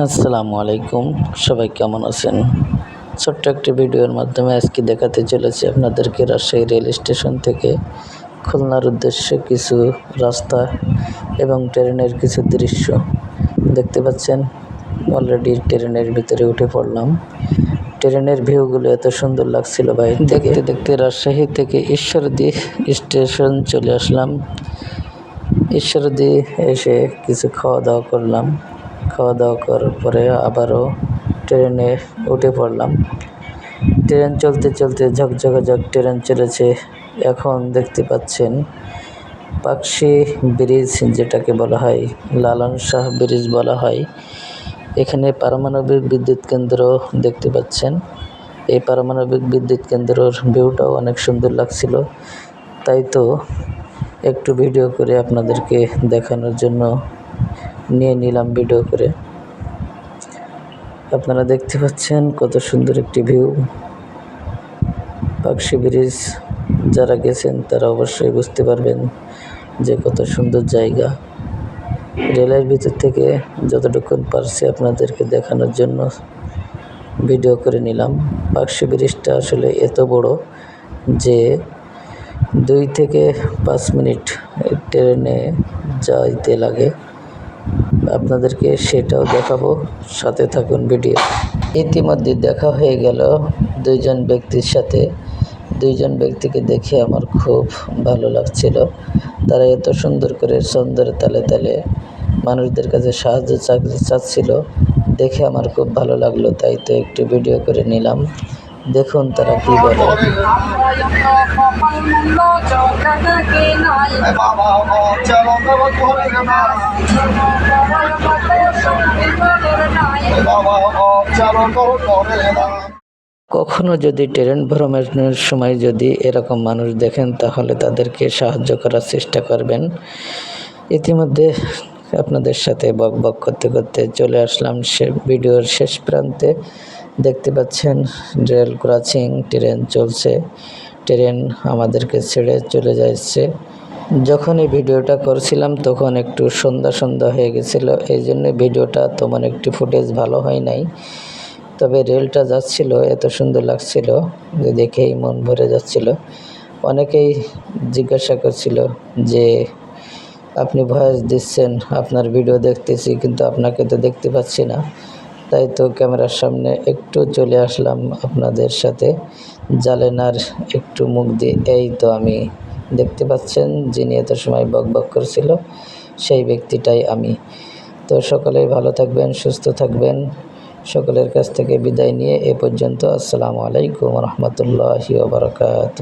আসসালামু আলাইকুম। সবাই কেমন আছেন? ছোট্ট একটি ভিডিওর মাধ্যমে আজকে দেখাতে চলেছি আপনাদেরকে রাজশাহী রেল স্টেশন থেকে খুলনার উদ্দেশ্যে কিছু রাস্তা এবং ট্রেনের কিছু দৃশ্য। দেখতে পাচ্ছেন, অলরেডি ট্রেনের ভিতরে উঠে পড়লাম। ট্রেনের ভিউগুলো এত সুন্দর লাগছিল ভাই। দেখতে দেখতে রাজশাহী থেকে ঈশ্বরদী স্টেশন চলে আসলাম। ঈশ্বরদী এসে কিছু খাওয়া দাওয়া করলাম। খাওয়া দাওয়া করার পরে আবারও ট্রেনে উঠে পড়লাম। ট্রেন চলতে চলতে ঝকঝকাঝক ট্রেন চলেছে। এখন দেখতে পাচ্ছেন পাকশি ব্রিজ, যেটাকে বলা হয়, লালন শাহ ব্রিজ বলা হয়। এখানে পারমাণবিক বিদ্যুৎ কেন্দ্র দেখতে পাচ্ছেন। এই পারমাণবিক বিদ্যুৎ কেন্দ্রর ভিউটাও অনেক সুন্দর লাগছিল। তাই তো একটু ভিডিও করে আপনাদেরকে দেখানোর জন্য নিয়ে নিলাম ভিডিও করে। আপনারা দেখতে পাচ্ছেন কত সুন্দর একটি ভিউ পাকশি ব্রিজ, যারা গেছেন তারা অবশ্যই বুঝতে পারবেন যে কত সুন্দর জায়গা। রেলের ভিতর থেকে যতটুকুন পারছি আপনাদেরকে দেখানোর জন্য ভিডিও করে নিলাম। পাকশি ব্রিজটা আসলে এত বড় যে দুই থেকে পাঁচ মিনিট ট্রেনে যাইতে লাগে। আপনাদেরকে সেটাও দেখাবো। সাথে থাকুন ভিডিও। ইতিমধ্যে দেখা হয়ে গেল দুইজন ব্যক্তির সাথে। দুইজন ব্যক্তিকে দেখে আমার খুব ভালো লাগছিল। তারা এত সুন্দর করে সুন্দর তালে তালে মানুষদের কাছে সাহায্য চাচ্ছিল। দেখে আমার খুব ভালো লাগল, তাই তো একটু ভিডিও করে নিলাম। দেখুন তারা কি বলে। কখনো যদি ট্রেন ভ্রমণের সময় যদি এরকম মানুষ দেখেন, তাহলে তাদেরকে সাহায্য করার চেষ্টা করবেন। ইতিমধ্যে আপনাদের সাথে বক বক করতে করতে চলে আসলাম সে ভিডিওর শেষ প্রান্তে। দেখতে পাচ্ছেন, রেল ক্রসিং ট্রেন চলছে। ট্রেন আমাদেরকে ছেড়ে চলে যাচ্ছে। যখন এই ভিডিওটা করছিলাম, তখন একটু সন্ধ্যা সন্ধ্যা হয়ে গেছিল। এই জন্য ভিডিওটা তেমন একটি ফুটেজ ভালো হয় নাই। তবে রেলটা যাচ্ছিল, এত সুন্দর লাগছিল যে দেখেই মন ভরে যাচ্ছিল। অনেকেই জিজ্ঞাসা করছিল যে, আপনি ভয়েস দিচ্ছেন, আপনার ভিডিও দেখতেছি, কিন্তু আপনাকে তো দেখতে পাচ্ছি না। তাই তো ক্যামেরার সামনে একটু চলে আসলাম আপনাদের সাথে। জালেনার একটু মুখ দিয়ে, এই তো আমি দেখতে পাচ্ছেন যিনি এত সময় বক বক করছিল, সেই ব্যক্তিটাই আমি। তো সকলেই ভালো থাকবেন, সুস্থ থাকবেন। সকলের কাছ থেকে বিদায় নিয়ে এ পর্যন্ত। আসসালামু আলাইকুম রহমতুল্লাহি বারকাত